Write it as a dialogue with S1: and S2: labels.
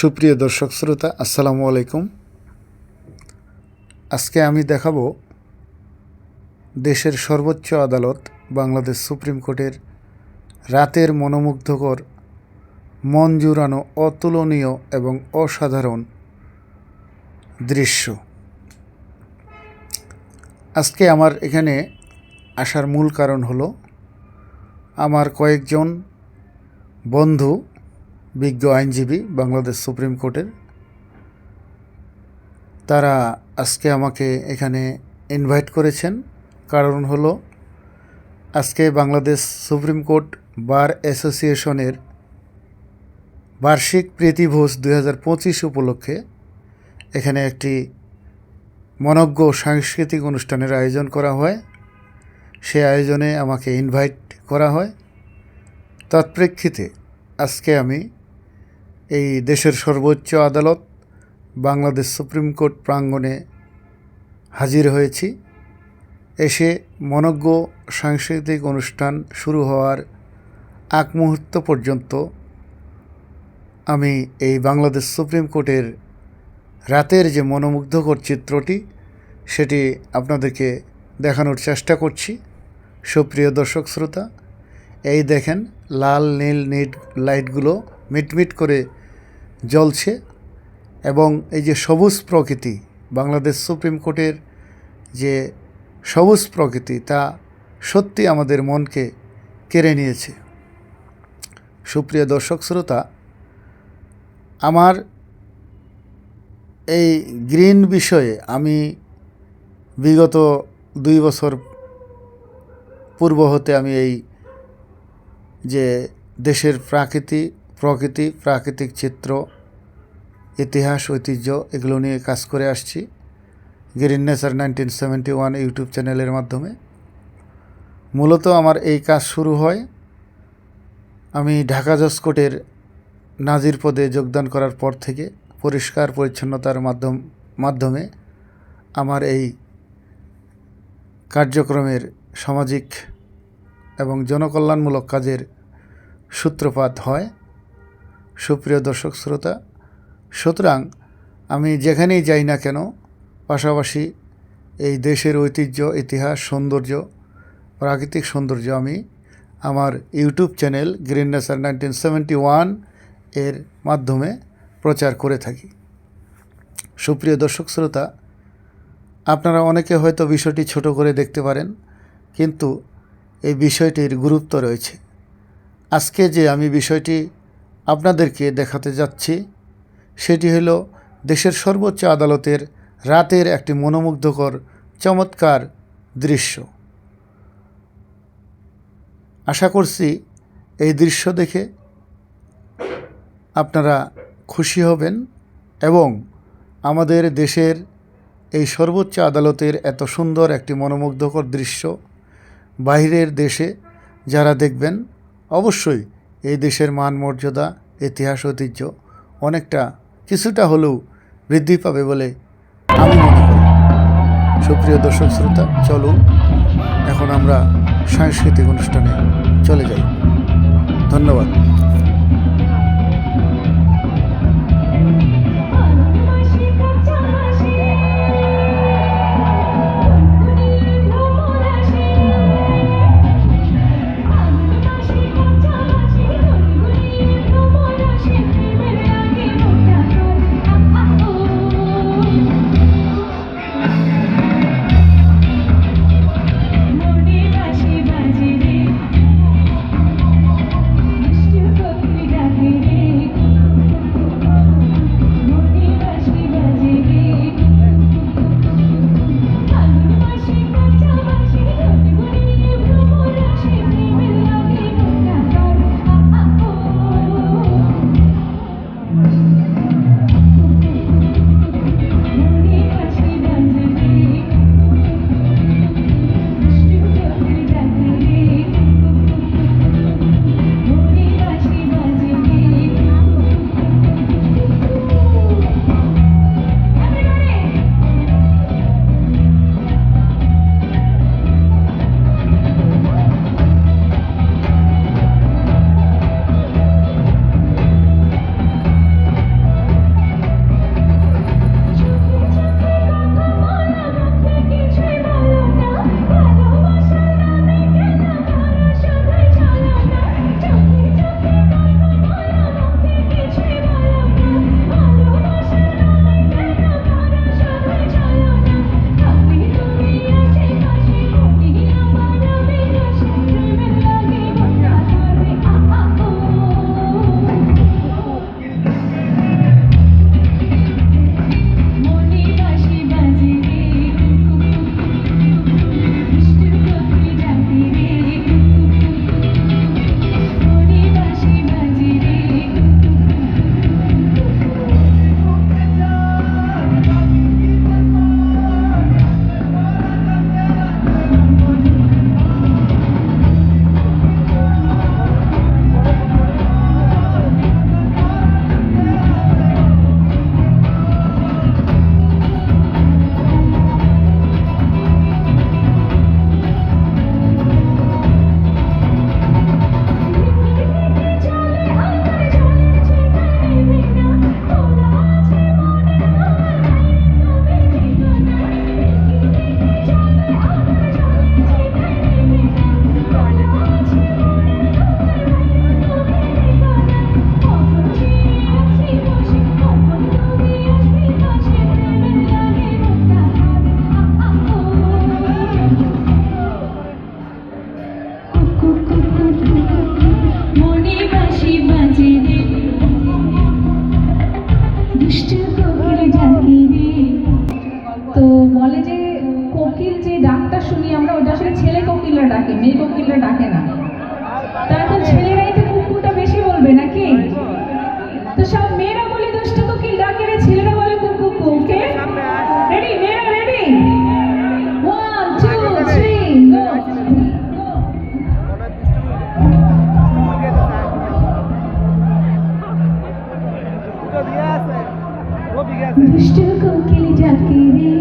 S1: সুপ্রিয় দর্শক শ্রোতা, আসসালামু আলাইকুম। আজকে আমি দেখাব দেশের সর্বোচ্চ আদালত বাংলাদেশ সুপ্রিম কোর্টের রাতের মনোমুগ্ধকর মন জুড়ানো অতুলনীয় এবং অসাধারণ দৃশ্য। আজকে আমার এখানে আসার মূল কারণ হলো, আমার কয়েকজন বন্ধু বিজ্ঞ আইনজীবী বাংলাদেশ সুপ্রিম কোর্টের। তারা আজকে আমাকে এখানে ইনভাইট করেছেন। কারণ হলো, আজকে বাংলাদেশ সুপ্রিম কোর্ট বার অ্যাসোসিয়েশনের বার্ষিক প্রীতিভোজ দুই হাজার পঁচিশ উপলক্ষে এখানে একটি মনজ্ঞ সাংস্কৃতিক অনুষ্ঠানের আয়োজন করা হয়। সে আয়োজনে আমাকে ইনভাইট করা হয়। তৎপ্রেক্ষিতে আজকে আমি এই দেশের সর্বোচ্চ আদালত, বাংলাদেশ সুপ্রিম কোর্ট প্রাঙ্গণে হাজির হয়েছি। এসে মনজ্ঞ সাংস্কৃতিক অনুষ্ঠান শুরু হওয়ার আগ মুহূর্ত পর্যন্ত আমি এই বাংলাদেশ সুপ্রিম কোর্টের রাতের যে মনোমুগ্ধকর চিত্রটি, সেটি আপনাদেরকে দেখানোর চেষ্টা করছি। সুপ্রিয় দর্শক শ্রোতা, এই দেখেন লাল, নীল নীল লাইটগুলো মিটমিট করে জ্বলছে এবং এই যে সবুজ প্রকৃতি, বাংলাদেশ সুপ্রিম কোর্টের যে সবুজ প্রকৃতি, তা সত্যি আমাদের মনকে কেড়ে নিয়েছে। সুপ্রিয় দর্শক, শ্রোতা, আমার এই গ্রিন বিষয়ে আমি বিগত দুই বছর পূর্ব হতে আমি এই যে দেশের প্রাকৃতি প্রকৃতি, প্রাকৃতিক চিত্র, ইতিহাস, ঐতিহ্য এগুলো নিয়ে কাজ করে আসছি। Green nature nineteen seventy one YouTube চ্যানেলের মাধ্যমে। মূলত আমার এই কাজ শুরু হয় আমি ঢাকা জসকোটের নাজির পদে যোগদান করার পর থেকে পরিষ্কার পরিচ্ছন্নতার মাধ্যম, মাধ্যমে আমার এই কার্যক্রমের সামাজিক এবং জনকল্যাণমূলক কাজের সূত্রপাত হয়। সুপ্রিয় দর্শক শ্রোতা, সুতরাং আমি যেখানেই যাই না কেন, পাশাপাশি এই দেশের ঐতিহ্য, ইতিহাস, সৌন্দর্য, প্রাকৃতিক সৌন্দর্য আমি আমার YouTube channel green nature nineteen seventy ওয়ানের মাধ্যমে প্রচার করে থাকি। সুপ্রিয় দর্শক শ্রোতা, আপনারা অনেকে হয়তো বিষয়টি ছোট করে দেখতে পারেন, কিন্তু এই বিষয়টির গুরুত্ব রয়েছে। আজকে যে আমি বিষয়টি আপনাদেরকে দেখাতে যাচ্ছি। সেটি হল দেশের সর্বোচ্চ আদালতের রাতের একটি মনোমুগ্ধকর, চমৎকার দৃশ্য। আশা করছি এই দৃশ্য দেখে আপনারা খুশি হবেন এবং আমাদের দেশের এই সর্বোচ্চ আদালতের এত সুন্দর একটি মনোমুগ্ধকর দৃশ্য বাইরের দেশে যারা দেখবেন, অবশ্যই এই দেশের মান মর্যাদা, ইতিহাস, ঐতিহ্য অনেকটা কিছুটা হলেও বৃদ্ধি পাবে বলে আমি মনে করি। সুপ্রিয় দর্শক শ্রোতা চলুন এখন আমরা সাংস্কৃতিক অনুষ্ঠানে চলে যাই। ধন্যবাদ।
S2: তো বলে যে কোকিল যে ডাকটা শুনি আমরা, ওটা আসলে ছেলে কোকিলরা ডাকে, মেয়ে কোকিলরা ডাকে না। তো এখন ছেলেরাই তো কুকুরটা বেশি বলবে নাকি? তো সব মেয়েরা বলে, দুষ্ট কোকিল ডাকে রে, ছেলেরা বলে কুকু ওকে? রেডি মেয়েরা ready one two three go দুষ্ট কোকিল ডাকে রে